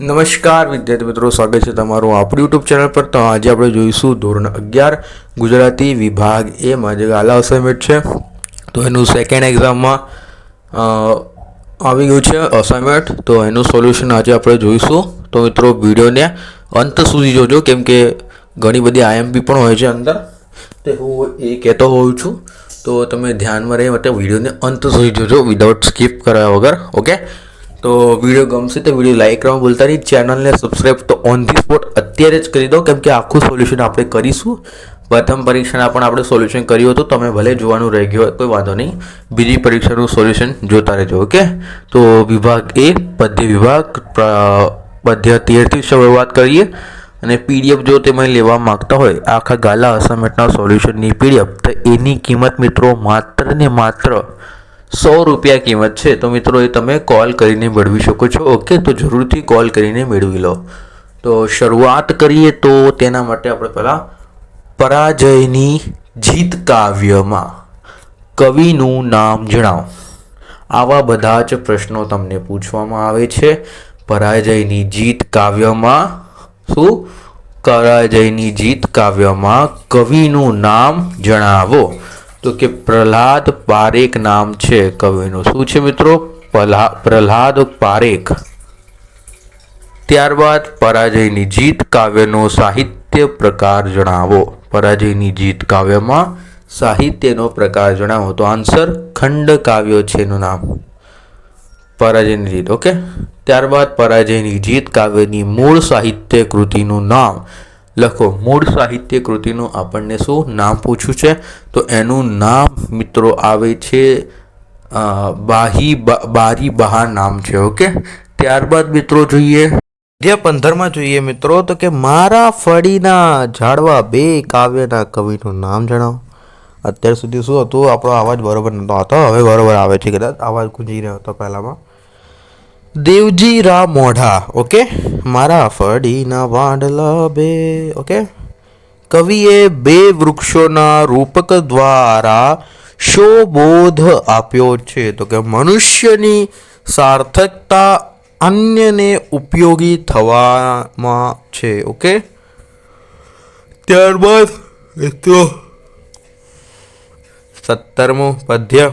નમસ્કાર, વિદ્યાર્થી મિત્રો, સ્વાગત છે તમારું આપણું યુટ્યુબ ચેનલ પર. તો આજે આપણે જોઈશું ધોરણ અગિયાર, ગુજરાતી વિભાગ એમાં જે ગાલા અસાઇનમેન્ટ છે. તો એનું સેકન્ડ એક્ઝામમાં આવી ગયું છે અસાઇનમેન્ટ તો એનું સોલ્યુશન આજે આપણે જોઈશું. તો મિત્રો, વિડીયોને અંત સુધી જોજો, કેમ કે ઘણી બધી આઈએમપી પણ હોય છે અંદર. તે હું એ કહેતો હોઉં છું. તો તમે ધ્યાનમાં રહી માટે વિડીયોને અંત સુધી જોજો વિદાઉટ સ્કીપ કર્યા વગર. ઓકે તો વીડિયો ગમશે તો વીડિયો લાઈક કરવા ભૂલતા નહીં. ચેનલને સબસ્ક્રાઈબ તો ઓન ધી સ્પોટ અત્યારે જ કરી દો, કેમ કે આખું સોલ્યુશન આપણે કરીશું. પ્રથમ પરીક્ષાના પણ આપણે સોલ્યુશન કર્યું હતું. તમે ભલે જોવાનું રહી ગયું હોય, કોઈ વાંધો નહીં. બીજી પરીક્ષાનું સોલ્યુશન જોતા રહેજો ઓકે તો વિભાગ એ પદ્ય વિભાગ પદ્ય તેરથી શરૂઆત કરીએ. અને પીડીએફ જો તમે લેવા માગતા હોય, આખા ગાલા અસાઇનમેન્ટના સોલ્યુશનની પીડીએફ તો એની કિંમત મિત્રો માત્ર ને માત્ર સો રૂપિયા કિંમત છે તો મિત્રો એ તમે કોલ કરીને મેળવી શકો છો. ઓકે, તો જરૂરથી કોલ કરીને મેળવી લો. તો શરૂઆત કરીએ તો તેના માટે આપણે પહેલાં પરાજયની જીત કાવ્યમાં કવિનું નામ જણાવો. આવા બધા જ પ્રશ્નો તમને પૂછવામાં આવે છે. પરાજયની જીત કાવ્યમાં શું? પરાજયની જીત કાવ્યમાં કવિનું નામ જણાવો. તો કે પ્રહલાદ પારેખ નામ છે કવિનું. શું છે મિત્રો? પ્રહલાદ પારેખ. ત્યારબાદ પરાજયની જીત કાવ્યનો સાહિત્ય પ્રકાર જણાવો. પરાજયની જીત કાવ્યમાં સાહિત્યનો પ્રકાર જણાવો. તો આન્સર ખંડ કાવ્ય છે એનું નામ. પરાજયની જીત, ઓકે? ત્યારબાદ પરાજયની જીત કાવ્યની મૂળ સાહિત્ય કૃતિનું નામ. લખો, મૂળ સાહિત્ય કૃતિનું આપણને શું નામ પૂછ્યું છે? તો એનું નામ, મિત્રો, આવે છે બાહી બારી બહાર નામ છે, ઓકે? ત્યારબાદ, મિત્રો, જોઈએ. જે પંદરમાં જોઈએ, મિત્રો, તો કે મારા ફળીના ઝાડવા બે કાવ્યના કવિનું નામ જણાવો. અત્યાર સુધી શું હતું? આપણો અવાજ બરોબર નહોતો હતો હવે બરોબર આવે છે કદાચ. અવાજ ગુંજી રહ્યો હતો પહેલામાં. દેવજી રા મોઢા, ઓકે? મારા ફળીના વાંડલા બે ઓકે? કવિએ બે વૃક્ષોના રૂપક દ્વારા શો બોધ આપ્યો છે. તો કે મનુષ્યની સાર્થકતા અન્યને ઉપયોગી થવામાં છે, ઓકે? ત્યારબાદ મિત્રો, સત્તરમું પદ્ય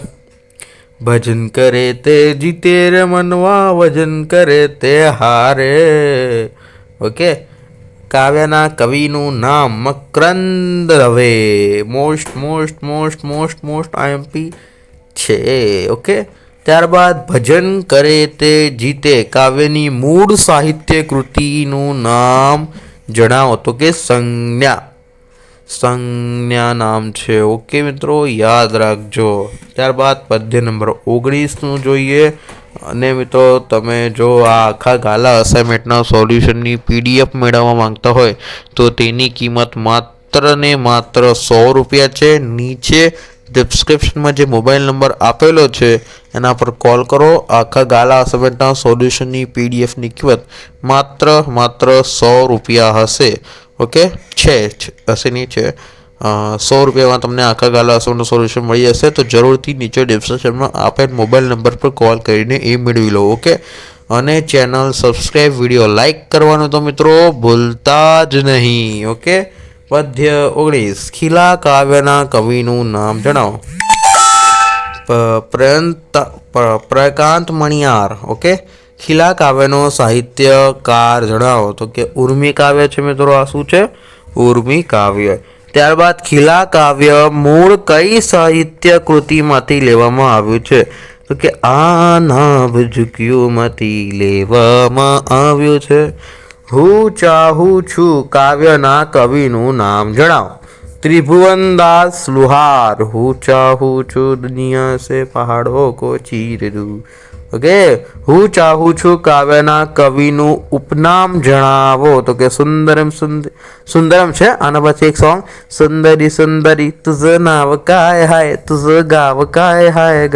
ભજન કરે તે જીતે રે મનવા વજન કરે તે હારે. ઓકે? કાવ્યના કવિનું નામ Makarand Rave. Most most most most most IMP છે. ઓકે? ત્યારબાદ ભજન કરે તે જીતે કાવ્યની મૂળ સાહિત્ય કૃતિનું નામ જણાવો તો કે સંજ્ઞા. સંજ્ઞા નામ છે. ઓકે મિત્રો, યાદ રાખજો. ત્યારબાદ પદ્ય નંબર ઓગણીસનું જોઈએ. અને મિત્રો, તમે જો આ આખા ગાલા અસાઇનમેન્ટના સોલ્યુશનની પીડીએફ મેળવવા માંગતા હોય, તો તેની કિંમત માત્ર ને માત્ર સો રૂપિયા છે. નીચે ડિસ્ક્રિપ્શનમાં જે મોબાઈલ નંબર આપેલો છે, એના પર કોલ કરો. આખા ગાલા અસાઇનમેન્ટના સોલ્યુશનની પીડીએફની કિંમત માત્ર માત્ર સો રૂપિયા હશે. ઓકે? છે જ છે. સો રૂપિયામાં તમને આખા ગાલા અસરનું સોલ્યુશન મળી જશે. તો જરૂરથી નીચે ડિસ્ક્રિપ્શનમાં આપેલ મોબાઈલ નંબર પર કોલ કરીને એ મેળવી લો, ઓકે? અને ચેનલ સબસ્ક્રાઈબ વીડિયો લાઇક કરવાનું તો મિત્રો ભૂલતા જ નહીં, ઓકે? પદ્ય ઓગણીસ. ખીલા કાવ્યના કવિનું નામ જણાવો. પ્રયંત પ્રકાંત મણિયાર, ઓકે? ખીલા કાવ્યનો સાહિત્યકાર જણાવો. તો કે ઉર્મી કાવ્ય છે મિત્રો, આ શું છે? ઉર્મી કાવ્ય. ત્યારબાદ ખીલા કાવ્ય મૂળ કઈ સાહિત્ય કૃતિમાંથી લેવામાં આવ્યું છે? તો કે આ નાભ ઝુક્યુંમાંથી લેવામાં આવ્યું છે. હું ચાહું છું કાવ્યના કવિનું નામ જણાવો. ત્રિભુવનદાસ લુહાર, હું ચાહું છું દુનિયા સે પહાડો કો ચીર દૂર ઓકે? હું ચાહું છું કાવ્યના કવિનું ઉપનામ જણાવો. તો કે સુંદરમ સુંદર સુંદરમ છે? આના પછી એક સોંગ સુંદરી સુંદરી તુઝ નાવ કાય હાય તુઝ ગાવ કાય હાય ગ.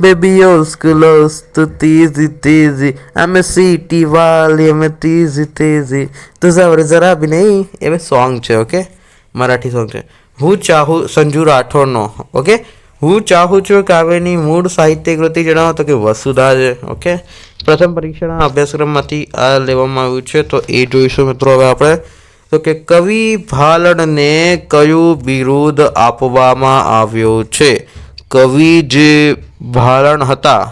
બેબી યોસ ક્લોઝ તુ તેઝી તેઝી અમે સીટી વાલી અમે તીઝી તીઝી તુઝા જરા બી નહીં. એ સોંગ છે, ઓકે? મરાઠી સોંગ છે. હું ચાહું સંજુ રાઠોડનો, ઓકે? હું ચાહું છું કાવ્યની મૂળ સાહિત્ય કૃતિ જણાવો તો કે વસુધા છે ઓકે પ્રથમ પરીક્ષાના અભ્યાસક્રમમાંથી આ લેવામાં આવ્યું છે, તો એ જોઈશું મિત્રો હવે આપણે. તો કે કવિ ભાલણને કયું બિરુદ આપવામાં આવ્યું છે? કવિ જે ભાલણ હતા,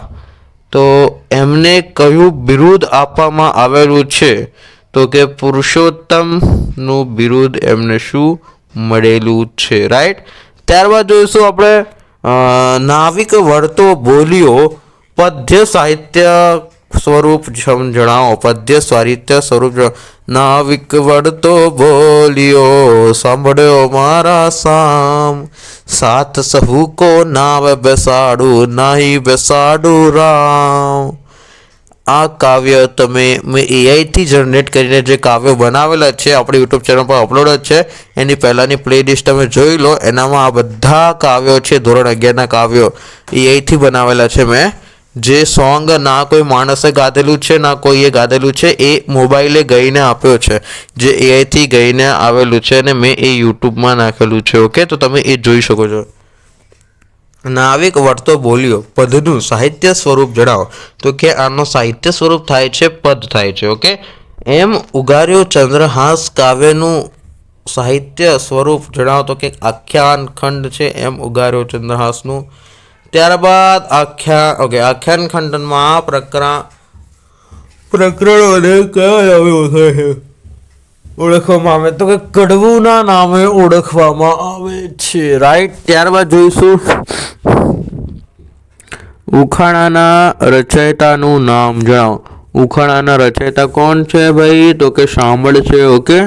તો એમને કયું બિરુદ આપવામાં આવેલું છે? તો કે પુરુષોત્તમનું બિરુદ એમને શું મળેલું છે રાઈટ ત્યારબાદ જોઈશું આપણે નાવિક વળતો બોલ્યો, પદ્ય સાહિત્ય સ્વરૂપ જણાવો, પદ્ય સાહિત્ય સ્વરૂપ. નાવિક વળતો બોલ્યો, સાંભળ્યો મારા સામ સાત સહુ કો નાવ બેસાડું, નાહી બેસાડું રામ આ કાવ્ય તમે મેં એઆઈથી જનરેટ કરીને જે કાવ્યો બનાવેલા છે, આપણી યુટ્યુબ ચેનલ પર અપલોડ જ છે, એની પહેલાંની પ્લેલિસ્ટ તમે જોઈ લો, એનામાં આ બધા કાવ્યો છે, ધોરણ અગિયારના કાવ્યો એઆઈથી બનાવેલા છે મેં. જે સોંગ ના કોઈ માણસે ગાધેલું છે, ના કોઈએ ગાધેલું છે, એ મોબાઈલે ગઈને આપ્યો છે. જે એઆઈથી ગઈને આવેલું છે અને મેં એ યુટ્યુબમાં નાખેલું છે ઓકે તો તમે એ જોઈ શકો છો. નાવિક વળતો બોલ્યો, પદનું સાહિત્ય સ્વરૂપ જણાવો. તો કે, આનો સાહિત્ય સ્વરૂપ થાય છે, પદ થાય છે. ઓકે? એમ ઉગાર્યો ચંદ્રહાસ કાવ્યનું સાહિત્ય સ્વરૂપ જણાવો તો કે, આખ્યાન ખંડ છે, એમ ઉગાર્યો ચંદ્રહાસનું. ત્યારબાદ આખ્યા, ઓકે, આખ્યાન ખંડમાં પ્રકરણ પ્રકરણોને કયા નામે છે? ઓળખવામાં આવે તો કે, કડવુના નામે ઓળખવામાં આવે છે. રાઈટ ત્યારબાદ જોઈશું. ઉખાણાના રચયિતાનું નામ જણાવો. ઉખાણાના રચયિતા કોણ છે ભાઈ? તો કે શામળ છે ઓકે?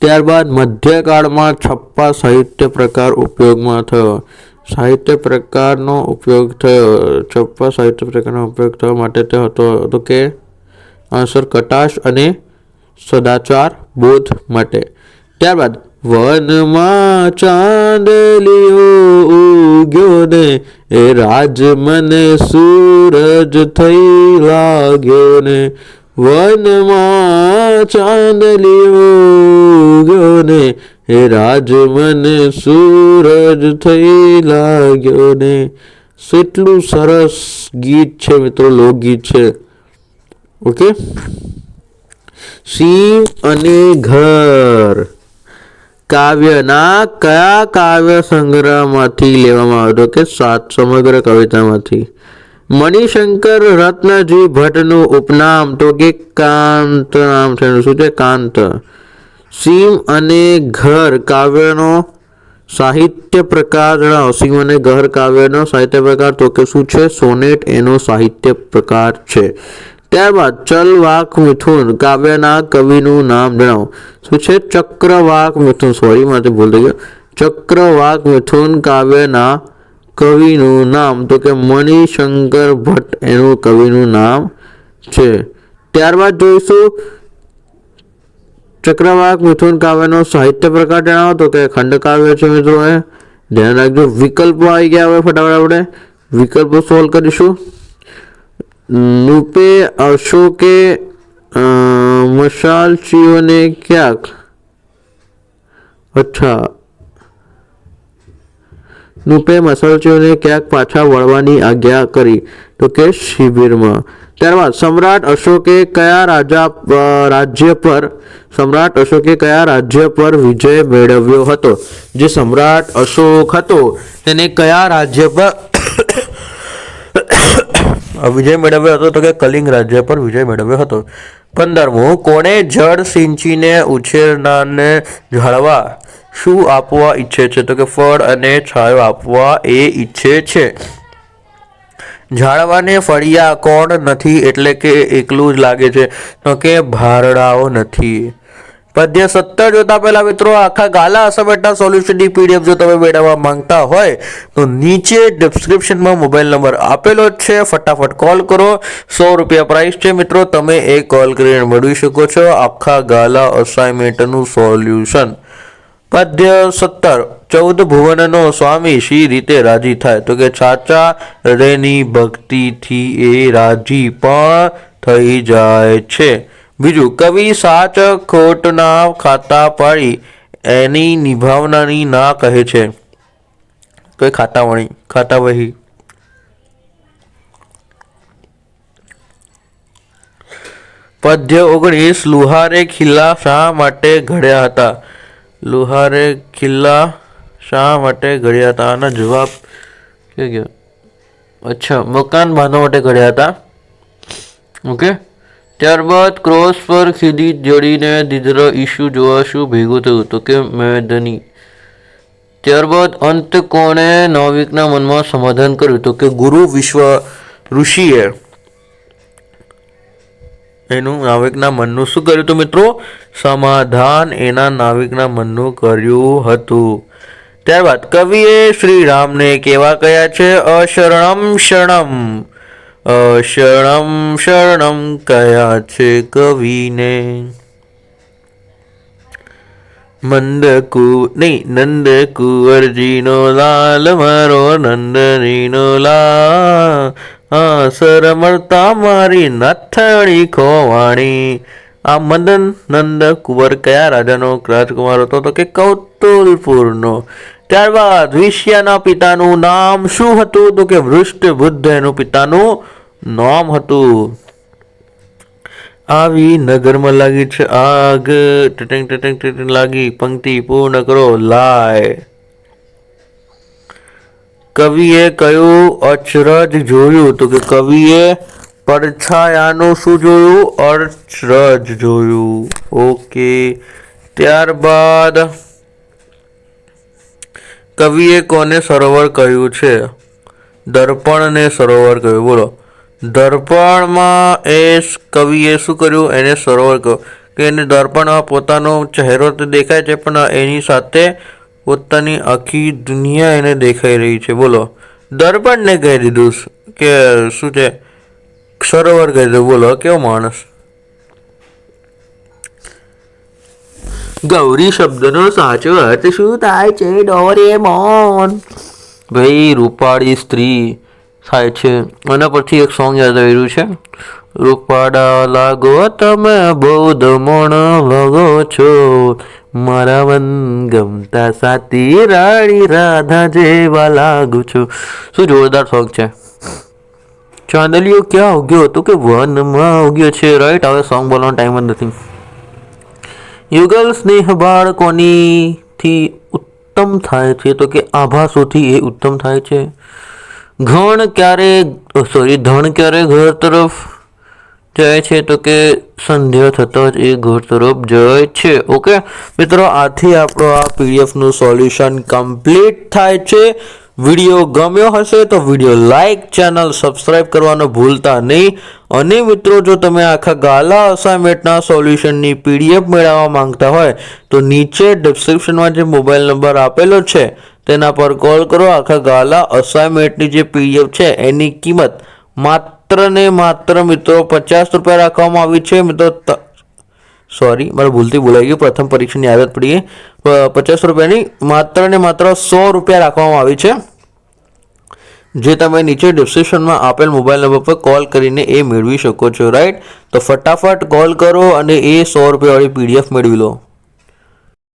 ત્યારબાદ મધ્યકાળમાં છપ્પા સાહિત્ય પ્રકાર ઉપયોગમાં થયો. સાહિત્ય પ્રકારનો ઉપયોગ થયો. છપ્પા સાહિત્ય પ્રકારનો ઉપયોગ થવા માટે તે હતો, તો કે આન્સર કટાશ અને સદાચાર બોધ માટે. ત્યારબાદ વનમાં ચાંદલિયો ઉગ્યો ને એ રાજ મને સૂરજ થઈ લાગ્યો ને વનમાં ચાંદલિયો ઉગ્યો ને એ રાજ મને સૂરજ થઈ લાગ્યો ને કેટલું સરસ ગીત છે મિત્રો, લોકગીત છે. ઓકે? સિંહ અને ઘર. કાવ્યના કયા કાવ્ય સંગ્રહમાંથી લેવામાં આવ્યો કે સાત સમગ્ર કવિતામાંથી? મણિશંકર રત્નજી ભટ્ટનું ઉપનામ તો કે કાંત નામ છે. શું છે? કાંત. સીમ અને ઘર કાવ્યનો સાહિત્ય પ્રકાર જણાવો. સીમ અને ઘર કાવ્યનો સાહિત્ય પ્રકાર તો કે શું છે? સોનેટ એનો સાહિત્ય પ્રકાર છે. ત્યારબાદ ચલવાક મિથુન, કાવ્યના કવિનું નામ જણાવો. શું છે? ચક્રવાક મિથુન સોરી માટે ભૂલ થઈ ગયો ચક્રવાક મિથુન, કાવ્યના કવિનું નામ, તો કે મણિશંકર ભટ્ટ એનું કવિનું નામ છે. ત્યારબાદ જોઈશું. ચક્રવાક મિથુન, કાવ્યનો સાહિત્ય પ્રકાર જણાવો, તો કે ખંડકાવ્ય છે મિત્રો ધ્યાન રાખજો. વિકલ્પો આવી ગયા હવે ફટાફટ આપણે. વિકલ્પો સોલ્વ કરીશું. નુપે અશોકે મશાલચીઓને ક્યાંક? અચ્છા. નુપે મસાલચીઓને ક્યાંક પાછા વળવાની આજ્ઞા કરી તો કે શિબિરમાં. ત્યારબાદ સમ્રાટ અશોકે કયા રાજા રાજ્ય પર, સમ્રાટ અશોકે કયા રાજ્ય પર વિજય મેળવ્યો હતો? જે સમ્રાટ અશોક હતો, તેને કયા રાજ્ય પર વિજય મેળવ્યો હતો તો કે કલિંગ રાજ્ય પર વિજય મેળવ્યો હતો. પંદરમું, કોણે જળ સિંચીને ઉછેરનારને ઝાડવા શું આપવા ઈચ્છે છે? તો કે ફળ અને છાયો આપવા એ ઈચ્છે છે. ઝાડવાને ફળિયા કોણ નથી એટલે કે એકલું જ લાગે છે. તો કે ભારડાઓ નથી. પદ્ય સત્તર જોતા પહેલા મિત્રો આખા ગાલા અસમેટના સોલ્યુશનની પીડીએફ જો તમે મેળવવા માંગતા હોય, તો નીચે ડિસ્ક્રિપ્શનમાં મોબાઈલ નંબર આપેલો જ છે. ફટાફટ કોલ કરો. સો રૂપિયા પ્રાઇસ છે મિત્રો. તમે એ કોલ કરીને મેળવી શકો છો આખા ગાલા અસાઇનમેન્ટનું સોલ્યુશન પદ્ય સત્તર. ચૌદ ભુવનનો સ્વામી શી રીતે રાજી થાય? તો કે સાચા હૃદયની ભક્તિથી એ રાજી પણ થઈ જાય છે. બીજું, કવિ સાચ ખોટના ખાતા પાડી એની નિભાવનાની ના કહે છે. કોઈ વણી? ખાતા વહી. પદ્ય ઓગણીસ, લુહારે ખિલ્લા શા માટે ઘડ્યા હતા? લુહારે ખિલ્લા શા માટે ઘડ્યા હતા? આના જવાબ કે ગયો? અચ્છા, મકાન બાંધવા માટે ઘડ્યા હતા. ઓકે. ત્યારબાદ ક્રોસ પર ખીદી જડીને દીધરા ઈશુ જોવા શું ભેગું થયું તો કે મેદની. ત્યારબાદ અંત કોણે નાવિકના મનમાં સમાધાન કર્યું તો કે ગુરુ વિશ્વ ઋષિએ એનું નાવિકના મનનું શું કર્યું હતું મિત્રો? સમાધાન એના નાવિકના મનનું કર્યું હતું. ત્યારબાદ કવિએ શ્રી રામને કેવા કયા છે? અશરણમ શરણમ. અશરણમ શરણમ કયા છે કવિને? મંદકુ નહીં નંદ કુંવરજીનો લાલ, મારો નંદનીનો લા હા સર મળતા મારી નથણી ખોવાણી. આ મદન નંદ કુંવર કયા રાજાનો રાજકુમાર હતો તો કે કૌતુલપુરનો? ત્યારબાદ વિષ્યાના પિતાનું નામ શું હતું? તો કે વૃષ્ટ બુદ્ધ એનું પિતાનું નામ હતું. આવી નગરમાં લાગી છે આગ. ટટેંગ ટટેંગ ટટેંગ લાગી. પંક્તિ પૂર્ણ કરો. લાય. કવિએ કયું અચરજ જોયું. તો કે કવિએ પડછાયાનું શું જોયું? અચરજ જોયું. ઓકે. ત્યારબાદ કવિએ કોને સરોવર કહ્યું છે? દર્પણને સરોવર કહ્યું. બોલો. દર્પણમાં એ કવિએ શું કર્યું? એને સરોવર કહ્યું. કે એને દર્પણમાં પોતાનો ચહેરો તો દેખાય છે, પણ એની સાથે પોતાની આખી દુનિયા એને દેખાઈ રહી છે. બોલો. દર્પણને કહી દીધું કે શું છે? સરોવર કહી દીધું. બોલો. કેવો માણસ? ગૌરી શબ્દનો સાચો અર્થ શું થાય છે, ડોરેમોન? ભાઈ, રૂપાળી સ્ત્રી થાય છે. આના પરથી એક સોંગ યાદ આવી છે. રૂપાડા લાગો તમે બહુ દમણ લાગો છો. મારા મન ગમતા સાતી રાણી રાધા જેવા લાગુ છું. શું જોરદાર સોંગ છે. ચાંદલિયો ક્યાં ઉગ્યો તો કે વનમાં ઉગ્યો છે. રાઈટ હવે સોંગ બોલવાનો ટાઈમ જ નથી. યુગલ સ્નેહ બાળકોનીથી ઉત્તમ થાય છે. તો કે આભાસોથી એ ઉત્તમ થાય છે. ઘણ ક્યારે સોરી ધણ ક્યારે ઘર તરફ જાય છે? તો કે સંધ્યા થતાં જ એ ઘર તરફ જાય છે. ઓકે? મિત્રો, આથી આપણો આ પીડીએફનું સોલ્યુશન કમ્પ્લીટ થાય છે. વીડિયો ગમ્યો હશે તો વીડિયો લાઇક ચેનલ સબસ્ક્રાઇબ કરવાનું ભૂલતા નહીં. અને મિત્રો, જો તમે આખા ગાલા અસાઇનમેન્ટના સોલ્યુશનની પીડીએફ મેળવવા માંગતા હોય, તો નીચે ડિસ્ક્રિપ્શનમાં જે મોબાઈલ નંબર આપેલો છે, તેના પર કોલ કરો. આખા ગાલા અસાઇનમેન્ટની જે પીડીએફ છે, એની કિંમત માત્ર ને માત્ર મિત્રો પચાસ રૂપિયા રાખવામાં આવી છે. મિત્રો સોરી મારે ભૂલથી બોલાઈ ગયું. પ્રથમ પરીક્ષાની આદત પડી પચાસ રૂપિયાની માત્ર ને માત્ર સો રૂપિયા રાખવામાં આવી છે. જે તમે નીચે ડિસ્ક્રિપ્શનમાં આપેલ મોબાઈલ નંબર પર કોલ કરીને એ મેળવી શકો છો રાઈટ તો ફટાફટ કોલ કરો અને એ સો રૂપિયાવાળી પીડીએફ મેળવી લો.